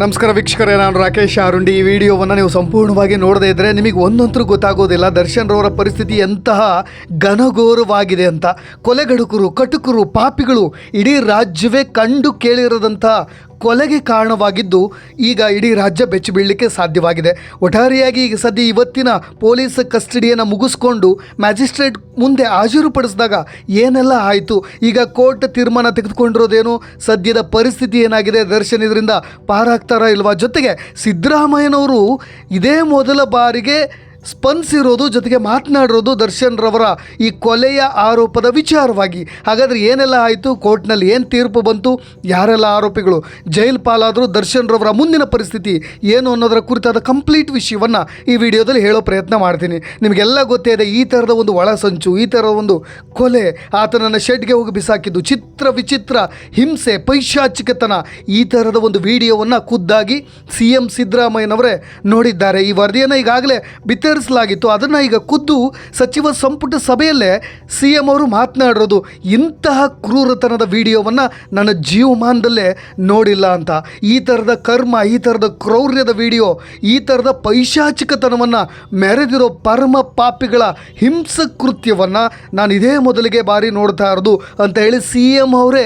ನಮಸ್ಕಾರ ವೀಕ್ಷಕರೇ, ನಾನು ರಾಕೇಶ್ ಆರುಂಡಿ. ಈ ವಿಡಿಯೋವನ್ನು ನೀವು ಸಂಪೂರ್ಣವಾಗಿ ನೋಡದೇ ಇದ್ದರೆ ನಿಮಗೆ ಒಂದಂತರೂ ಗೊತ್ತಾಗೋದಿಲ್ಲ. ದರ್ಶನ್ ರವರ ಪರಿಸ್ಥಿತಿ ಎಂತಹ ಘನಘೋರವಾಗಿದೆ ಅಂತ. ಕೊಲೆಗಡುಕರು, ಕಟುಕರು, ಪಾಪಿಗಳು ಇಡೀ ರಾಜ್ಯವೇ ಕಂಡು ಕೇಳಿರದಂತಹ ಕೊಲೆಗೆ ಕಾರಣವಾಗಿದ್ದು ಈಗ ಇಡೀ ರಾಜ್ಯ ಬೆಚ್ಚಿ ಬೀಳಲಿಕ್ಕೆ ಸಾಧ್ಯವಾಗಿದೆ. ಒಟ್ಟಾರೆಯಾಗಿ ಈಗ ಸದ್ಯ ಇವತ್ತಿನ ಪೊಲೀಸ್ ಕಸ್ಟಡಿಯನ್ನು ಮುಗಿಸ್ಕೊಂಡು ಮ್ಯಾಜಿಸ್ಟ್ರೇಟ್ ಮುಂದೆ ಹಾಜರುಪಡಿಸಿದಾಗ ಏನೆಲ್ಲ ಆಯಿತು? ಈಗ ಕೋರ್ಟ್ ತೀರ್ಮಾನ ತೆಗೆದುಕೊಂಡಿರೋದೇನು? ಸದ್ಯದ ಪರಿಸ್ಥಿತಿ ಏನಾಗಿದೆ? ದರ್ಶನ್ ಇದರಿಂದ ಪಾರಾಗ್ತಾರಾ ಇಲ್ವಾ? ಜೊತೆಗೆ ಸಿದ್ದರಾಮಯ್ಯನವರು ಇದೇ ಮೊದಲ ಬಾರಿಗೆ ಸ್ಪಂದಿಸಿರೋದು, ಜೊತೆಗೆ ಮಾತನಾಡಿರೋದು ದರ್ಶನ್ ರವರ ಈ ಕೊಲೆಯ ಆರೋಪದ ವಿಚಾರವಾಗಿ. ಹಾಗಾದರೆ ಏನೆಲ್ಲ ಆಯಿತು? ಕೋರ್ಟ್ನಲ್ಲಿ ಏನು ತೀರ್ಪು ಬಂತು? ಯಾರೆಲ್ಲ ಆರೋಪಿಗಳು? ಜೈಲ್ ಪಾಲಾದರೂ ದರ್ಶನ್ ರವರ ಮುಂದಿನ ಪರಿಸ್ಥಿತಿ ಏನು ಅನ್ನೋದರ ಕುರಿತಾದ ಕಂಪ್ಲೀಟ್ ವಿಷಯವನ್ನು ಈ ವಿಡಿಯೋದಲ್ಲಿ ಹೇಳೋ ಪ್ರಯತ್ನ ಮಾಡ್ತೀನಿ. ನಿಮಗೆಲ್ಲ ಗೊತ್ತೇ ಇದೆ, ಈ ಥರದ ಒಂದು ಒಳಸಂಚು ಈ ಥರದ ಒಂದು ಕೊಲೆ, ಆತನನ್ನು ಶೆಡ್ಗೆ ಹೋಗಿ ಬಿಸಾಕಿದ್ದು, ಚಿತ್ರ ವಿಚಿತ್ರ, ಹಿಂಸೆ, ಪೈಶಾಚಿಕತನ, ಈ ಥರದ ಒಂದು ವಿಡಿಯೋವನ್ನು ಖುದ್ದಾಗಿ ಸಿ ಎಂ ಸಿದ್ದರಾಮಯ್ಯನವರೇ ನೋಡಿದ್ದಾರೆ. ಈ ವರದಿಯನ್ನು ಈಗಾಗಲೇ ಬಿತ್ತರಿಸಲಾಗಿತ್ತು ಅದನ್ನು ಈಗ ಖುದ್ದು ಸಚಿವ ಸಂಪುಟ ಸಭೆಯಲ್ಲೇ ಸಿ ಎಂ ಅವರು ಮಾತನಾಡಿರೋದು ಇಂತಹ ಕ್ರೂರತನದ ವಿಡಿಯೋವನ್ನು ನನ್ನ ಜೀವಮಾನದಲ್ಲೇ ನೋಡಿಲ್ಲ ಅಂತ. ಈ ಥರದ ಕರ್ಮ, ಈ ಥರದ ಕ್ರೌರ್ಯದ ವಿಡಿಯೋ, ಈ ಥರದ ಪೈಶಾಚಿಕತನವನ್ನು ಮೆರೆದಿರೋ ಪರಮ ಪಾಪಿಗಳ ಹಿಂಸಕೃತ್ಯವನ್ನು ನಾನು ಇದೇ ಮೊದಲಿಗೆ ಬಾರಿ ನೋಡ್ತಾ ಇರೋದು ಅಂತ ಹೇಳಿ ಸಿ ಎಂ ಅವರೇ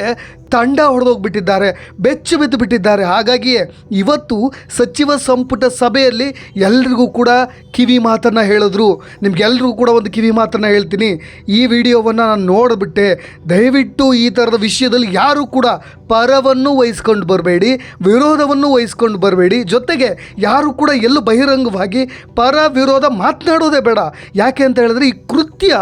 ತಂಡ ಹೊಡೆದೋಗ್ಬಿಟ್ಟಿದ್ದಾರೆ, ಬೆಚ್ಚು ಬಿದ್ದು ಬಿಟ್ಟಿದ್ದಾರೆ. ಹಾಗಾಗಿಯೇ ಇವತ್ತು ಸಚಿವ ಸಂಪುಟ ಸಭೆಯಲ್ಲಿ ಎಲ್ರಿಗೂ ಕೂಡ ಕಿವಿ ಮಾತನ್ನು ಹೇಳಿದ್ರು. ನಿಮ್ಗೆಲ್ರಿಗೂ ಕೂಡ ಒಂದು ಕಿವಿ ಮಾತನ್ನು ಹೇಳ್ತೀನಿ. ಈ ವಿಡಿಯೋವನ್ನು ನಾನು ನೋಡಿಬಿಟ್ಟೆ. ದಯವಿಟ್ಟು ಈ ಥರದ ವಿಷಯದಲ್ಲಿ ಯಾರೂ ಕೂಡ ಪರವನ್ನು ವಹಿಸ್ಕೊಂಡು ಬರಬೇಡಿ, ವಿರೋಧವನ್ನು ವಹಿಸ್ಕೊಂಡು ಬರಬೇಡಿ. ಜೊತೆಗೆ ಯಾರು ಕೂಡ ಎಲ್ಲೂ ಬಹಿರಂಗವಾಗಿ ಪರ ವಿರೋಧ ಮಾತನಾಡೋದೇ ಬೇಡ. ಯಾಕೆ ಅಂತ ಹೇಳಿದ್ರೆ ಈ ಕೃತ್ಯ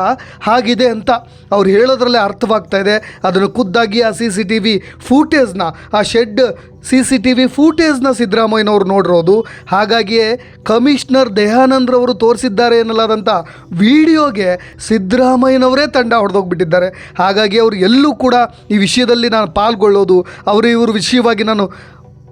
ಹಾಗಿದೆ ಅಂತ ಅವ್ರು ಹೇಳೋದ್ರಲ್ಲೇ ಅರ್ಥವಾಗ್ತಾ ಇದೆ. ಅದನ್ನು ಖುದ್ದಾಗಿ ಆ ಸಿ ಸಿ ಟಿ ವಿ ಫೂಟೇಜ್ನ ಆ shed C C T V ಫೂಟೇಜ್ನ ಸಿದ್ದರಾಮಯ್ಯನವರು ನೋಡಿರೋದು. ಹಾಗಾಗಿಯೇ ಕಮಿಷನರ್ ದಯಾನಂದ್ರವರು ತೋರಿಸಿದ್ದಾರೆ ಎನ್ನಲಾದಂಥ ವಿಡಿಯೋಗೆ ಸಿದ್ದರಾಮಯ್ಯನವರೇ ತಂಡ ಹೊಡೆದೋಗ್ಬಿಟ್ಟಿದ್ದಾರೆ. ಹಾಗಾಗಿ ಅವರು ಎಲ್ಲೂ ಕೂಡ ಈ ವಿಷಯದಲ್ಲಿ ನಾನು ಪಾಲ್ಗೊಳ್ಳೋದು, ಅವರು ಇವರು ವಿಷಯವಾಗಿ ನಾನು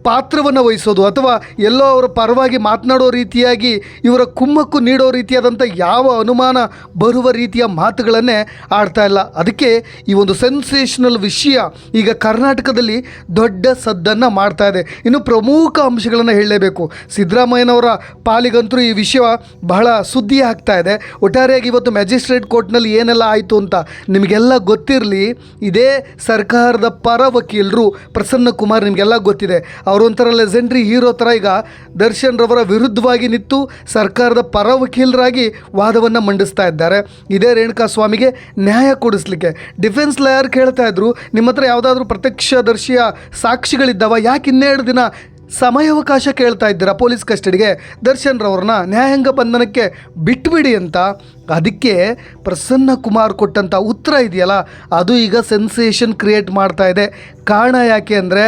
ಪಾತ್ರವನ್ನು ವಹಿಸೋದು ಅಥವಾ ಎಲ್ಲೋ ಅವರ ಪರವಾಗಿ ಮಾತನಾಡೋ ರೀತಿಯಾಗಿ ಇವರ ಕುಮ್ಮಕ್ಕು ನೀಡೋ ರೀತಿಯಾದಂಥ ಯಾವ ಅನುಮಾನ ಬರುವ ರೀತಿಯ ಮಾತುಗಳನ್ನೇ ಆಡ್ತಾ ಇಲ್ಲ. ಅದಕ್ಕೆ ಈ ಒಂದು ಸೆನ್ಸೇಷನಲ್ ವಿಷಯ ಈಗ ಕರ್ನಾಟಕದಲ್ಲಿ ದೊಡ್ಡ ಸದ್ದನ್ನು ಮಾಡ್ತಾ ಇದೆ. ಇನ್ನು ಪ್ರಮುಖ ಅಂಶಗಳನ್ನು ಹೇಳಲೇಬೇಕು. ಸಿದ್ದರಾಮಯ್ಯನವರ ಪಾಲಿಗಂತೂ ಈ ವಿಷಯ ಬಹಳ ಸುದ್ದಿ ಆಗ್ತಾ ಇದೆ. ಒಟ್ಟಾರೆಯಾಗಿ ಇವತ್ತು ಮ್ಯಾಜಿಸ್ಟ್ರೇಟ್ ಕೋರ್ಟ್ನಲ್ಲಿ ಏನೆಲ್ಲ ಆಯಿತು ಅಂತ ನಿಮಗೆಲ್ಲ ಗೊತ್ತಿರಲಿ. ಇದೇ ಸರ್ಕಾರದ ಪರ ವಕೀಲರು ಪ್ರಸನ್ನ ಕುಮಾರ್ ನಿಮಗೆಲ್ಲ ಗೊತ್ತಿದೆ. ಅವರೊಂಥರ ಲೆಜೆಂಡ್ರಿ ಹೀರೋ ಥರ ಈಗ ದರ್ಶನ್ ರವರ ವಿರುದ್ಧವಾಗಿ ನಿಂತು ಸರ್ಕಾರದ ಪರ ವಕೀಲರಾಗಿ ವಾದವನ್ನು ಮಂಡಿಸ್ತಾ ಇದ್ದಾರೆ. ಇದೇ ರೇಣುಕಾ ಸ್ವಾಮಿಗೆ ನ್ಯಾಯ ಕೊಡಿಸ್ಲಿಕ್ಕೆ. ಡಿಫೆನ್ಸ್ ಲಾಯರ್ ಕೇಳ್ತಾ ಇದ್ರು, ನಿಮ್ಮ ಹತ್ರ ಯಾವುದಾದ್ರೂ ಪ್ರತ್ಯಕ್ಷದರ್ಶಿಯ ಸಾಕ್ಷಿಗಳಿದ್ದಾವ? ಯಾಕೆ ಇನ್ನೆರಡು ದಿನ ಸಮಯಾವಕಾಶ ಕೇಳ್ತಾ ಇದ್ದೀರಾ ಪೊಲೀಸ್ ಕಸ್ಟಡಿಗೆ? ದರ್ಶನ್ ರವ್ರನ್ನ ನ್ಯಾಯಾಂಗ ಬಂಧನಕ್ಕೆ ಬಿಟ್ಬಿಡಿ ಅಂತ. ಅದಕ್ಕೆ ಪ್ರಸನ್ನ ಕುಮಾರ್ ಕೊಟ್ಟಂಥ ಉತ್ತರ ಇದೆಯಲ್ಲ, ಅದು ಈಗ ಸೆನ್ಸೇಷನ್ ಕ್ರಿಯೇಟ್ ಮಾಡ್ತಾ ಇದೆ. ಕಾರಣ ಯಾಕೆ ಅಂದರೆ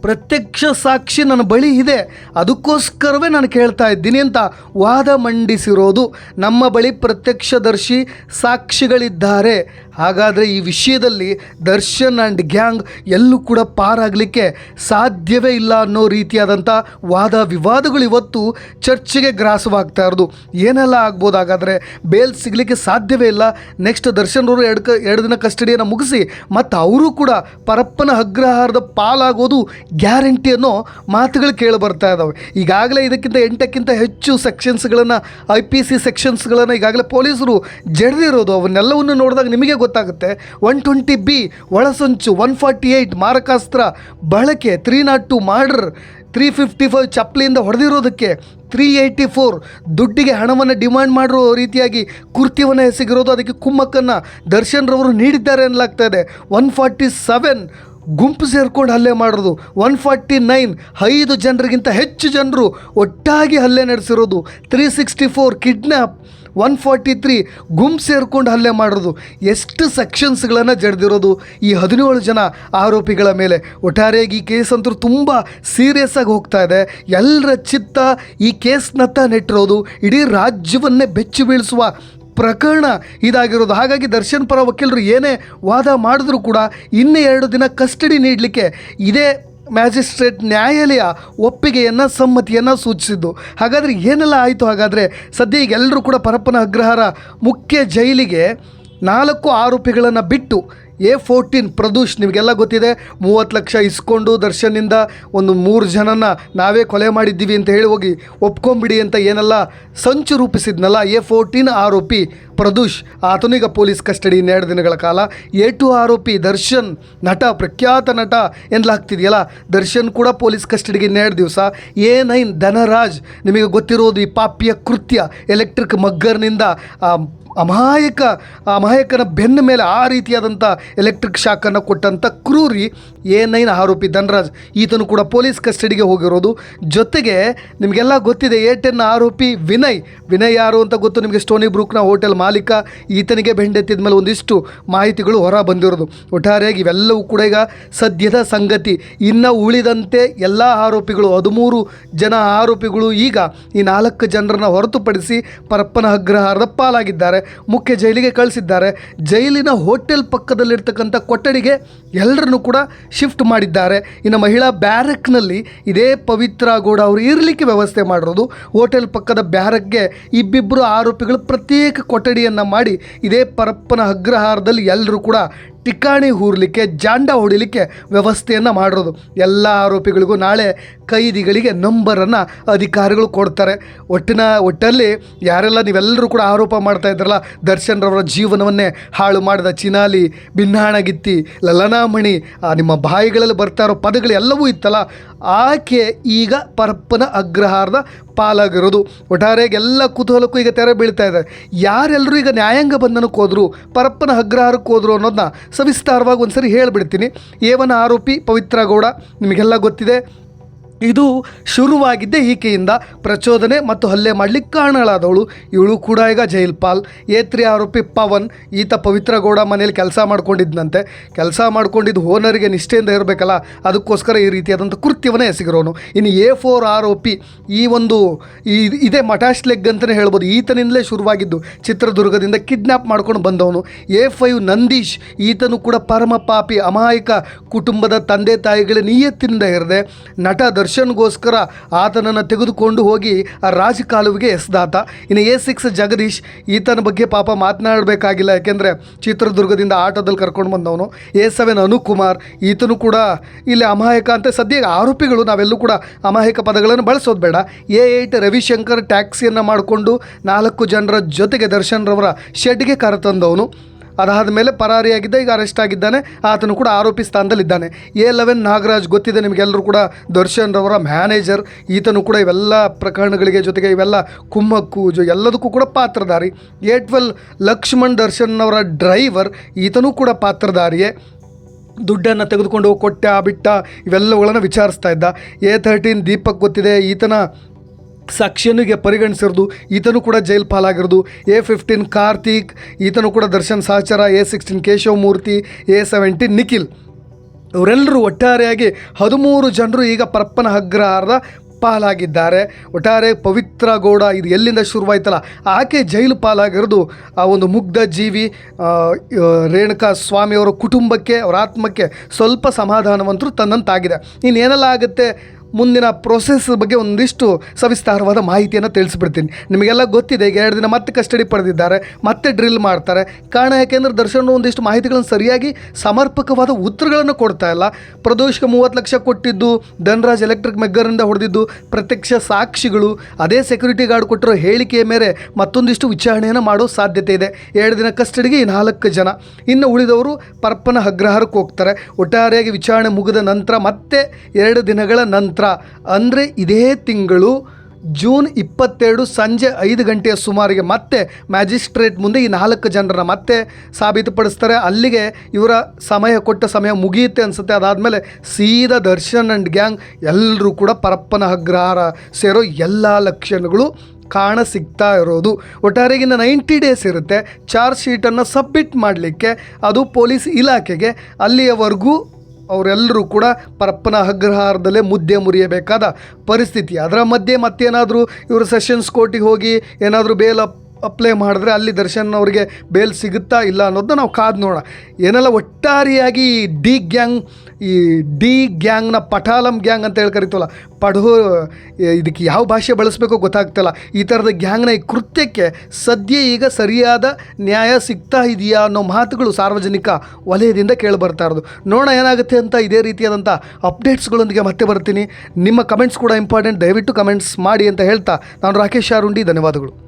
ಪ್ರತ್ಯಕ್ಷ ಸಾಕ್ಷಿ ನನ್ನ ಬಳಿ ಇದೆ. ಅದಕ್ಕೋಸ್ಕರವೇ ನಾನು ಕೇಳ್ತಾ ಇದ್ದೀನಿ ಅಂತ ವಾದ ಮಂಡಿಸಿರೋದು. ನಮ್ಮ ಬಳಿ ಪ್ರತ್ಯಕ್ಷದರ್ಶಿ ಸಾಕ್ಷಿಗಳಿದ್ದಾರೆ. ಹಾಗಾದರೆ ಈ ವಿಷಯದಲ್ಲಿ ದರ್ಶನ್ ಆ್ಯಂಡ್ ಗ್ಯಾಂಗ್ ಎಲ್ಲೂ ಕೂಡ ಪಾರಾಗಲಿಕ್ಕೆ ಸಾಧ್ಯವೇ ಇಲ್ಲ ಅನ್ನೋ ರೀತಿಯಾದಂಥ ವಾದ ವಿವಾದಗಳು ಇವತ್ತು ಚರ್ಚೆಗೆ ಗ್ರಾಸವಾಗ್ತಾ ಇರೋದು. ಏನೆಲ್ಲ ಆಗ್ಬೋದು? ಹಾಗಾದರೆ ಬೇಲ್ ಸಿಗಲಿಕ್ಕೆ ಸಾಧ್ಯವೇ ಇಲ್ಲ. ನೆಕ್ಸ್ಟ್ ದರ್ಶನ್ ಅವರು ಎರಡು ಕ, ಎರಡು ದಿನ ಕಸ್ಟಡಿಯನ್ನು ಮುಗಿಸಿ ಮತ್ತು ಅವರು ಕೂಡ ಪರಪ್ಪನ ಅಗ್ರಹಾರದ ಪಾಲಾಗೋದು ಗ್ಯಾರಂಟಿ ಅನ್ನೋ ಮಾತುಗಳು ಕೇಳಿ ಬರ್ತಾ ಇದ್ದಾವೆ ಈಗಾಗಲೇ ಇದಕ್ಕಿಂತ ಎಂಟಕ್ಕಿಂತ ಹೆಚ್ಚು ಸೆಕ್ಷನ್ಸ್ಗಳನ್ನು ಐ ಪಿ ಸಿ ಸೆಕ್ಷನ್ಸ್ಗಳನ್ನು ಈಗಾಗಲೇ ಪೊಲೀಸರು ಜಡ್ದಿರೋದು. ಅವನ್ನೆಲ್ಲವನ್ನು ನೋಡಿದಾಗ ನಿಮಗೆ ಗೊತ್ತಾಗುತ್ತೆ. ಒನ್ ಟ್ವೆಂಟಿ ಬಿ ಒಳಸಂಚು ಒನ್ ಫಾರ್ಟಿ ಏಯ್ಟ್ ಮಾರಕಾಸ್ತ್ರ, ಬಳಕೆ three naught two murder three fifty five ಚಪ್ಪಲಿಯಿಂದ ಹೊಡೆದಿರೋದಕ್ಕೆ ತ್ರೀ ಏಯ್ಟಿ ಫೋರ್ ದುಡ್ಡಿಗೆ ಹಣವನ್ನು ಡಿಮ್ಯಾಂಡ್ ಮಾಡಿರೋ ರೀತಿಯಾಗಿ ಕುರ್ತಿವನ್ನು ಎಸಗಿರೋದು, ಅದಕ್ಕೆ ಕುಮ್ಮಕ್ಕನ್ನು ದರ್ಶನ್ರವರು ನೀಡಿದ್ದಾರೆ ಅನ್ನಲಾಗ್ತಾ ಇದೆ. ಒನ್ ಫಾರ್ಟಿ ಸೆವೆನ್ ಗುಂಪು ಸೇರ್ಕೊಂಡು ಹಲ್ಲೆ ಮಾಡೋದು ಒನ್ ಫಾರ್ಟಿ ನೈನ್ ಐದು ಜನರಿಗಿಂತ ಹೆಚ್ಚು ಜನರು ಒಟ್ಟಾಗಿ ಹಲ್ಲೆ ನಡೆಸಿರೋದು. Three sixty four kidnap one forty three ಗುಂಪು ಸೇರಿಕೊಂಡು ಹಲ್ಲೆ ಮಾಡಿರೋದು. ಎಷ್ಟು ಸೆಕ್ಷನ್ಸ್ಗಳನ್ನು ಜಡ್ದಿರೋದು ಈ ಹದಿನೇಳು ಜನ ಆರೋಪಿಗಳ ಮೇಲೆ. ಒಟ್ಟಾರೆಯಾಗಿ ಈ ಕೇಸ್ ಅಂತೂ ತುಂಬ ಸೀರಿಯಸ್ ಆಗಿ ಹೋಗ್ತಾ ಇದೆ. ಎಲ್ಲರ ಚಿತ್ತ ಈ ಕೇಸ್ನತ್ತ ನೆಟ್ಟಿರೋದು. ಇಡೀ ರಾಜ್ಯವನ್ನೇ ಬೆಚ್ಚಿ ಬೀಳಿಸುವ ಪ್ರಕರಣ ಇದಾಗಿರೋದು. ಹಾಗಾಗಿ ದರ್ಶನ್ ಪರ ವಕೀಲರು ಏನೇ ವಾದ ಮಾಡಿದ್ರೂ ಕೂಡ ಇನ್ನೂ ಎರಡು ದಿನ ಕಸ್ಟಡಿ ನೀಡಲಿಕ್ಕೆ ಇದೇ ಮ್ಯಾಜಿಸ್ಟ್ರೇಟ್ ನ್ಯಾಯಾಲಯ ಒಪ್ಪಿಗೆಯನ್ನು, ಸಮ್ಮತಿಯನ್ನು ಸೂಚಿಸಿದ್ದು. ಹಾಗಾದರೆ ಏನೆಲ್ಲ ಆಯಿತು? ಹಾಗಾದರೆ ಸದ್ಯ ಈಗ ಎಲ್ಲರೂ ಕೂಡ ಪರಪ್ಪನ ಅಗ್ರಹಾರ ಮುಖ್ಯ ಜೈಲಿಗೆ ನಾಲ್ಕು ಆರೋಪಿಗಳನ್ನು ಬಿಟ್ಟು ಎ ಫೋರ್ಟೀನ್ ಪ್ರದೂಷ್, ನಿಮಗೆಲ್ಲ ಗೊತ್ತಿದೆ, ಮೂವತ್ತು ಲಕ್ಷ ಇಸ್ಕೊಂಡು ದರ್ಶನಿಂದ ಒಂದು ಮೂರು ಜನನ ನಾವೇ ಕೊಲೆ ಮಾಡಿದ್ದೀವಿ ಅಂತ ಹೇಳಿ ಹೋಗಿ ಒಪ್ಕೊಂಬಿಡಿ ಅಂತ ಏನೆಲ್ಲ, ಸಂಚು ರೂಪಿಸಿದ್ನಲ್ಲ ಎ ಫೋರ್ಟೀನ್ ಆರೋಪಿ ಪ್ರದೂಷ್. ಆತನೀಗ ಪೊಲೀಸ್ ಕಸ್ಟಡಿ ಇನ್ನೆರಡು ದಿನಗಳ ಕಾಲ. ಎ ಟು ಆರೋಪಿ ದರ್ಶನ್ ನಟ, ಪ್ರಖ್ಯಾತ ನಟ ಎನ್ನಲಾಗ್ತಿದೆಯಲ್ಲ ದರ್ಶನ್ ಕೂಡ ಪೊಲೀಸ್ ಕಸ್ಟಡಿಗೆ ಇನ್ನೆರಡು ದಿವಸ. ಎ ನೈನ್ ಧನರಾಜ್, ನಿಮಗೆ ಗೊತ್ತಿರೋದು ಈ ಪಾಪಿಯ ಕೃತ್ಯ, ಎಲೆಕ್ಟ್ರಿಕ್ ಮಗ್ಗರ್ನಿಂದ ಅಮಾಯಕ ಆ ಅಮಾಯಕನ ಬೆನ್ನ ಮೇಲೆ ಆ ರೀತಿಯಾದಂಥ ಎಲೆಕ್ಟ್ರಿಕ್ ಶಾಕನ್ನು ಕೊಟ್ಟಂಥ ಕ್ರೂರಿ ಎ ನೈನ್ ಆರೋಪಿ ಧನರಾಜ್. ಈತನು ಕೂಡ ಪೊಲೀಸ್ ಕಸ್ಟಡಿಗೆ ಹೋಗಿರೋದು. ಜೊತೆಗೆ ನಿಮಗೆಲ್ಲ ಗೊತ್ತಿದೆ, ಎ ಟೆನ್ ಆರೋಪಿ ವಿನಯ್. ವಿನಯ್ ಯಾರು ಅಂತ ಗೊತ್ತು ನಿಮಗೆ? ಸ್ಟೋನಿ ಬ್ರೂಕ್ನ ಹೋಟೆಲ್ ಮಾಲೀಕ. ಈತನಿಗೆ ಬೆಂಡೆತ್ತಿದ ಮೇಲೆ ಒಂದಿಷ್ಟು ಮಾಹಿತಿಗಳು ಹೊರ ಬಂದಿರೋದು. ಒಟ್ಟಾರೆಯಾಗಿ ಇವೆಲ್ಲವೂ ಕೂಡ ಈಗ ಸದ್ಯದ ಸಂಗತಿ. ಇನ್ನು ಉಳಿದಂತೆ ಎಲ್ಲ ಆರೋಪಿಗಳು, ಹದಿಮೂರು ಜನ ಆರೋಪಿಗಳು ಈಗ ಈ ನಾಲ್ಕು ಜನರನ್ನು ಹೊರತುಪಡಿಸಿ ಪರಪ್ಪನ ಅಗ್ರಹಾರದ ಪಾಲಾಗಿದ್ದಾರೆ. ಮುಖ್ಯ ಜೈಲಿಗೆ ಕಳಿಸಿದ್ದಾರೆ. ಜೈಲಿನ ಹೋಟೆಲ್ ಪಕ್ಕದಲ್ಲಿರ್ತಕ್ಕಂಥ ಕೊಠಡಿಗೆ ಎಲ್ಲರನ್ನು ಕೂಡ ಶಿಫ್ಟ್ ಮಾಡಿದ್ದಾರೆ. ಇನ್ನು ಮಹಿಳಾ ಬ್ಯಾರಕ್ನಲ್ಲಿ ಇದೇ ಪವಿತ್ರ ಗೌಡ ಅವರು ಇರಲಿಕ್ಕೆ ವ್ಯವಸ್ಥೆ ಮಾಡಿರೋದು. ಹೋಟೆಲ್ ಪಕ್ಕದ ಬ್ಯಾರಕ್ಗೆ ಇಬ್ಬಿಬ್ಬರು ಆರೋಪಿಗಳು ಪ್ರತ್ಯೇಕ ಕೊಠಡಿಯನ್ನು ಮಾಡಿ ಇದೇ ಪರಪ್ಪನ ಅಗ್ರಹಾರದಲ್ಲಿ ಎಲ್ಲರೂ ಕೂಡ ಟಿಕಾಣಿ ಹೂರಲಿಕ್ಕೆ, ಜಾಂಡ ಹೊಡಿಲಿಕ್ಕೆ ವ್ಯವಸ್ಥೆಯನ್ನು ಮಾಡಿರೋದು. ಎಲ್ಲ ಆರೋಪಿಗಳಿಗೂ ನಾಳೆ ಕೈದಿಗಳಿಗೆ ನಂಬರನ್ನು ಅಧಿಕಾರಿಗಳು ಕೊಡ್ತಾರೆ. ಒಟ್ಟಿನ, ಒಟ್ಟಲ್ಲಿ ಯಾರೆಲ್ಲ ನೀವೆಲ್ಲರೂ ಕೂಡ ಆರೋಪ ಮಾಡ್ತಾ ಇದ್ರಲ್ಲ, ದರ್ಶನ್ ರವರ ಜೀವನವನ್ನೇ ಹಾಳು ಮಾಡಿದ ಚಿನಾಲಿ ಭಿನ್ನಾಣಗಿತ್ತಿ ಲಲನಾಮಣಿ ನಿಮ್ಮ ಬಾಯಿಗಳಲ್ಲಿ ಬರ್ತಾ ಇರೋ ಪದಗಳು ಎಲ್ಲವೂ ಇತ್ತಲ್ಲ, ಆಕೆ ಈಗ ಪರಪ್ಪನ ಅಗ್ರಹಾರದ ಪಾಲಾಗಿರೋದು. ಒಟ್ಟಾರೆ ಎಲ್ಲ ಕುತೂಹಲಕ್ಕೂ ಈಗ ತೆರೆ ಬೀಳ್ತಾ ಇದೆ. ಯಾರೆಲ್ಲರೂ ಈಗ ನ್ಯಾಯಾಂಗ ಬಂಧನಕ್ಕೆ ಹೋದರು, ಪರಪ್ಪನ ಅಗ್ರಹಾರಕ್ಕೆ ಹೋದರು ಅನ್ನೋದನ್ನ ಸವಿಸ್ತಾರವಾಗಿ ಒಂದು ಸರಿ ಹೇಳಿಬಿಡ್ತೀನಿ. ಏವನ ಆರೋಪಿ ಪವಿತ್ರ ಗೌಡ, ನಿಮಗೆಲ್ಲ ಗೊತ್ತಿದೆ. ಇದು ಶುರುವಾಗಿದ್ದೇ ಈಕೆಯಿಂದ ಪ್ರಚೋದನೆ ಮತ್ತು ಹಲ್ಲೆ ಮಾಡಲಿಕ್ಕೆ ಕಾರಣಗಳಾದವಳು ಇವಳು ಕೂಡ ಈಗ ಜೈಲ್ಪಾಲ್. ಏತ್ರಿ ಆರೋಪಿ ಪವನ್, ಈತ ಪವಿತ್ರ ಗೌಡ ಮನೇಲಿ ಕೆಲಸ ಮಾಡ್ಕೊಂಡಿದ್ದಂತೆ ಕೆಲಸ ಮಾಡ್ಕೊಂಡಿದ್ದು ಓನರಿಗೆ ನಿಷ್ಠೆಯಿಂದ ಇರಬೇಕಲ್ಲ, ಅದಕ್ಕೋಸ್ಕರ ಈ ರೀತಿಯಾದಂಥ ಕೃತ್ಯವನ್ನೇ ಎಸಗಿರೋನು. ಇನ್ನು ಎ ಫೋರ್ ಆರೋಪಿ ಈ ಒಂದು ಈ ಇದೇ ಮಟಾಶ್ ಲೆಗ್ ಅಂತಲೇ ಹೇಳ್ಬೋದು. ಈತನಿಂದಲೇ ಶುರುವಾಗಿದ್ದು ಚಿತ್ರದುರ್ಗದಿಂದ ಕಿಡ್ನ್ಯಾಪ್ ಮಾಡ್ಕೊಂಡು ಬಂದವನು. ಎ ಫೈವ್ ನಂದೀಶ್, ಈತನು ಕೂಡ ಪರಮ ಪಾಪಿ ಅಮಾಯಕ ಕುಟುಂಬದ ತಂದೆ ತಾಯಿಗಳ ನಿಯತ್ತಿನಿಂದ ಇರದೆ ನಟ ದರ್ಶನ್ಗೋಸ್ಕರ ಆತನನ್ನು ತೆಗೆದುಕೊಂಡು ಹೋಗಿ ಆ ರಾಜಕಾಲುವಿಗೆ ಎಸ್ದಾತ. ಇನ್ನು ಎ ಸಿಕ್ಸ್ ಜಗದೀಶ್ ಈತನ ಬಗ್ಗೆ ಪಾಪ ಮಾತನಾಡಬೇಕಾಗಿಲ್ಲ. ಯಾಕೆಂದರೆ ಚಿತ್ರದುರ್ಗದಿಂದ ಆಟೋದಲ್ಲಿ ಕರ್ಕೊಂಡು ಬಂದವನು. ಎ ಸೆವೆನ್ ಅನುಕುಮಾರ್ ಈತನು ಕೂಡ ಇಲ್ಲಿ ಅಮಾಯಕ ಅಂತ ಸದ್ಯ ಆರೋಪಿಗಳು ನಾವೆಲ್ಲೂ ಕೂಡ ಅಮಾಯಕ ಪದಗಳನ್ನು ಬಳಸೋದು ಬೇಡ. ಎ ಏಯ್ಟ್ ರವಿಶಂಕರ್ ಟ್ಯಾಕ್ಸಿಯನ್ನು ಮಾಡಿಕೊಂಡು ನಾಲ್ಕು ಜನರ ಜೊತೆಗೆ ದರ್ಶನ್ರವರ ಶೆಡ್ಗೆ ಕರೆತಂದವನು. ಅದಾದ ಮೇಲೆ ಪರಾರಿಯಾಗಿದ್ದ ಈಗ ಅರೆಸ್ಟ್ ಆಗಿದ್ದಾನೆ. ಆತನು ಕೂಡ ಆರೋಪಿ ಸ್ಥಾನದಲ್ಲಿದ್ದಾನೆ. ಎ ಲೆವೆನ್ ನಾಗರಾಜ್ ಗೊತ್ತಿದೆ ನಿಮಗೆಲ್ಲರೂ ಕೂಡ ದರ್ಶನ್ ರವರ ಮ್ಯಾನೇಜರ್ ಈತನು ಕೂಡ ಇವೆಲ್ಲ ಪ್ರಕರಣಗಳಿಗೆ ಜೊತೆಗೆ ಇವೆಲ್ಲ ಕುಮ್ಮಕ್ಕು ಜೊ ಎಲ್ಲದಕ್ಕೂ ಕೂಡ ಪಾತ್ರಧಾರಿ. ಎ ಟ್ವೆಲ್ ಲಕ್ಷ್ಮಣ್ ದರ್ಶನ್ ಅವರ ಡ್ರೈವರ್ ಈತನೂ ಕೂಡ ಪಾತ್ರಧಾರಿಯೇ. ದುಡ್ಡನ್ನು ತೆಗೆದುಕೊಂಡು ಕೊಟ್ಟ, ಬಿಟ್ಟ ಇವೆಲ್ಲವುಗಳನ್ನು ವಿಚಾರಿಸ್ತಾ ಇದ್ದ. ಎ ಥರ್ಟೀನ್ ದೀಪಕ್ ಗೊತ್ತಿದೆ, ಈತನ ಸಾಕ್ಷಿಯನಿಗೆ ಪರಿಗಣಿಸಿರೋದು, ಈತನು ಕೂಡ ಜೈಲ್ ಪಾಲಾಗಿರೋದು. ಎ ಫಿಫ್ಟೀನ್ ಕಾರ್ತಿಕ್, ಈತನು ಕೂಡ Darshan ಸಹಚರ, A sixteen Keshava Murthy A seventeen Nikhil. ಇವರೆಲ್ಲರೂ ಒಟ್ಟಾರೆಯಾಗಿ ಹದಿಮೂರು ಜನರು ಈಗ ಪರಪ್ಪನ ಅಗ್ರಹಾರದ ಪಾಲಾಗಿದ್ದಾರೆ. ಒಟ್ಟಾರೆ ಪವಿತ್ರ ಗೌಡ, ಇದು ಎಲ್ಲಿಂದ ಶುರುವಾಯ್ತಲ್ಲ, ಆಕೆ ಜೈಲು ಪಾಲಾಗಿರೋದು ಆ ಒಂದು ಮುಗ್ಧ ಜೀವಿ ರೇಣುಕಾ ಸ್ವಾಮಿಯವರ ಕುಟುಂಬಕ್ಕೆ, ಅವರ ಆತ್ಮಕ್ಕೆ ಸ್ವಲ್ಪ ಸಮಾಧಾನವಂತರೂ ತನ್ನಂತಾಗಿದೆ. ಇನ್ನೇನೆಲ್ಲ ಆಗುತ್ತೆ? ಮುಂದಿನ ಪ್ರೊಸೆಸ್ ಬಗ್ಗೆ ಒಂದಿಷ್ಟು ಸವಿಸ್ತಾರವಾದ ಮಾಹಿತಿಯನ್ನು ತಿಳಿಸ್ಬಿಡ್ತೀನಿ. ನಿಮಗೆಲ್ಲ ಗೊತ್ತಿದೆ, ಈಗ ಎರಡು ದಿನ ಮತ್ತೆ ಕಸ್ಟಡಿ ಪಡೆದಿದ್ದಾರೆ, ಮತ್ತೆ ಡ್ರಿಲ್ ಮಾಡ್ತಾರೆ. ಕಾರಣ ಯಾಕೆಂದರೆ ದರ್ಶನ್ ಒಂದಿಷ್ಟು ಮಾಹಿತಿಗಳನ್ನು ಸರಿಯಾಗಿ ಸಮರ್ಪಕವಾದ ಉತ್ತರಗಳನ್ನು ಕೊಡ್ತಾ ಇಲ್ಲ. ಪ್ರದೋಷ್ಗೆ ಮೂವತ್ತು ಲಕ್ಷ ಕೊಟ್ಟಿದ್ದು, ಧನರಾಜ್ ಎಲೆಕ್ಟ್ರಿಕ್ ಮೆಗ್ಗರಿಂದ ಹೊಡೆದಿದ್ದು, ಪ್ರತ್ಯಕ್ಷ ಸಾಕ್ಷಿಗಳು, ಅದೇ ಸೆಕ್ಯೂರಿಟಿ ಗಾರ್ಡ್ ಕೊಟ್ಟಿರೋ ಹೇಳಿಕೆಯ ಮೇಲೆ ಮತ್ತೊಂದಿಷ್ಟು ವಿಚಾರಣೆಯನ್ನು ಮಾಡೋ ಸಾಧ್ಯತೆ ಇದೆ. ಎರಡು ದಿನ ಕಸ್ಟಡಿಗೆ ನಾಲ್ಕು ಜನ. ಇನ್ನು ಉಳಿದವರು ಪರ್ಪನ ಅಗ್ರಹಾರಕ್ಕೆ ಹೋಗ್ತಾರೆ. ಒಟ್ಟಾರೆಯಾಗಿ ವಿಚಾರಣೆ ಮುಗಿದ ನಂತರ ಮತ್ತೆ ಎರಡು ದಿನಗಳ ನಂತರ ಅಂದರೆ ಇದೇ ತಿಂಗಳು ಜೂನ್ ಇಪ್ಪತ್ತೆರಡು ಸಂಜೆ ಐದು ಗಂಟೆಯ ಸುಮಾರಿಗೆ ಮತ್ತೆ ಮ್ಯಾಜಿಸ್ಟ್ರೇಟ್ ಮುಂದೆ ಈ ನಾಲ್ಕು ಜನರನ್ನ ಮತ್ತೆ ಸಾಬೀತುಪಡಿಸ್ತಾರೆ. ಅಲ್ಲಿಗೆ ಇವರ ಸಮಯ ಕೊಟ್ಟ ಸಮಯ ಮುಗಿಯುತ್ತೆ ಅನಿಸುತ್ತೆ. ಅದಾದಮೇಲೆ ಸೀದಾ ದರ್ಶನ್ ಆ್ಯಂಡ್ ಗ್ಯಾಂಗ್ ಎಲ್ಲರೂ ಕೂಡ ಪರಪ್ಪನ ಅಗ್ರಹಾರ ಸೇರೋ ಎಲ್ಲ ಲಕ್ಷಣಗಳು ಕಾಣ ಸಿಗ್ತಾ ಇರೋದು. ಒಟ್ಟಾರೆಗಿನ ನೈಂಟಿ ಡೇಸ್ ಇರುತ್ತೆ. ಚಾರ್ಜ್ ಶೀಟನ್ನು ಸಬ್ಮಿಟ್ ಮಾಡಲಿಕ್ಕೆ ಅದು ಪೊಲೀಸ್ ಇಲಾಖೆಗೆ ಅಲ್ಲಿಯವರೆಗೂ ಅವರೆಲ್ಲರೂ ಕೂಡ ಪರಪ್ಪನ ಅಗ್ರಹಾರದಲ್ಲೇ ಮುದ್ದೆ ಮುರಿಯಬೇಕಾದ ಪರಿಸ್ಥಿತಿ. ಅದರ ಮಧ್ಯೆ ಮತ್ತೇನಾದರೂ ಇವರು ಸೆಷನ್ಸ್ ಕೋರ್ಟಿಗೆ ಹೋಗಿ ಏನಾದರೂ ಬೇಲ್ ಅಪ್, ಅಪ್ಲೈ ಮಾಡಿದ್ರೆ ಅಲ್ಲಿ ದರ್ಶನ್ ಅವರಿಗೆ ಬೇಲ್ ಸಿಗುತ್ತಾ ಇಲ್ಲ ಅನ್ನೋದನ್ನ ನಾವು ಕಾದು ನೋಡೋಣ. ಏನೆಲ್ಲ ಒಟ್ಟಾರೆಯಾಗಿ ಡಿ ಗ್ಯಾಂಗ್ ಈ ಡಿ ಗ್ಯಾಂಗ್ನ ಪಠಾಲಂ ಗ್ಯಾಂಗ್ ಅಂತ ಹೇಳಿ ಕರಿತೀವಲ್ಲ ಪಡೋ ಇದಕ್ಕೆ ಯಾವ ಭಾಷೆ ಬಳಸಬೇಕೋ ಗೊತ್ತಾಗ್ತಲ್ಲ. ಈ ಥರದ ಗ್ಯಾಂಗ್ನ ಈ ಕೃತ್ಯಕ್ಕೆ ಸದ್ಯ ಈಗ ಸರಿಯಾದ ನ್ಯಾಯ ಸಿಗ್ತಾ ಇದೆಯಾ ಅನ್ನೋ ಮಾತುಗಳು ಸಾರ್ವಜನಿಕ ವಲಯದಿಂದ ಕೇಳಿ ಬರ್ತಾ ಇರೋದು. ನೋಡೋಣ ಏನಾಗುತ್ತೆ ಅಂತ ಇದೇ ರೀತಿಯಾದಂಥ ಅಪ್ಡೇಟ್ಸ್ಗಳೊಂದಿಗೆ ಮತ್ತೆ ಬರ್ತೀನಿ. ನಿಮ್ಮ ಕಮೆಂಟ್ಸ್ ಕೂಡ ಇಂಪಾರ್ಟೆಂಟ್, ದಯವಿಟ್ಟು ಕಮೆಂಟ್ಸ್ ಮಾಡಿ ಅಂತ ಹೇಳ್ತಾ ನಾನು ರಾಕೇಶ್ ಶಾರುಂಡಿ ಧನ್ಯವಾದಗಳು.